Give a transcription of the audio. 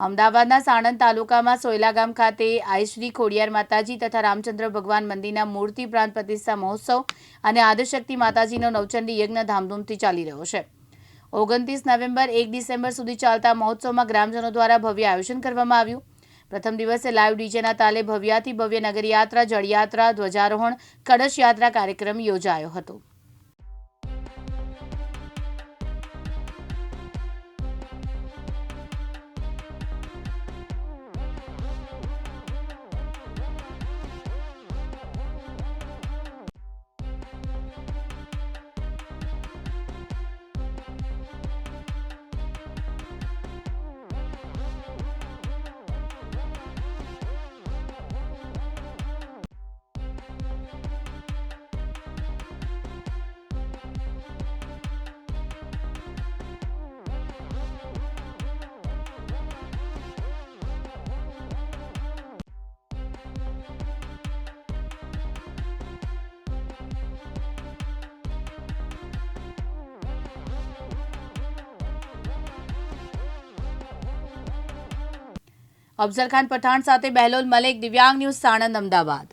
અમદાવાદના સાણંદ તાલુકામાં સોયલા ગામ ખાતે આઈશ્રી ખોડિયાર માતાજી તથા રામચંદ્ર ભગવાન મંદિરના મૂર્તિ પ્રાણ પ્રતિષ્ઠા મહોત્સવ અને આદિશક્તિ માતાજીનો નવચંડી યજ્ઞ ધામધૂમથી ચાલી રહ્યો છે. ઓગણત્રીસ નવેમ્બર એક ડિસેમ્બર સુધી ચાલતા મહોત્સવમાં ગ્રામજનો દ્વારા ભવ્ય આયોજન કરવામાં આવ્યું. પ્રથમ દિવસે લાઈવ ડીજેના તાલે ભવ્યાથી ભવ્ય નગરયાત્રા, જળયાત્રા, ધ્વજારોહણ કળશ યાત્રા કાર્યક્રમ યોજાયો હતો. અફઝલ ખાન પઠાણ સાથે બહેલોલ મલેક દિવ્યાંગ ન્યૂઝ સાણંદ અમદાવાદ.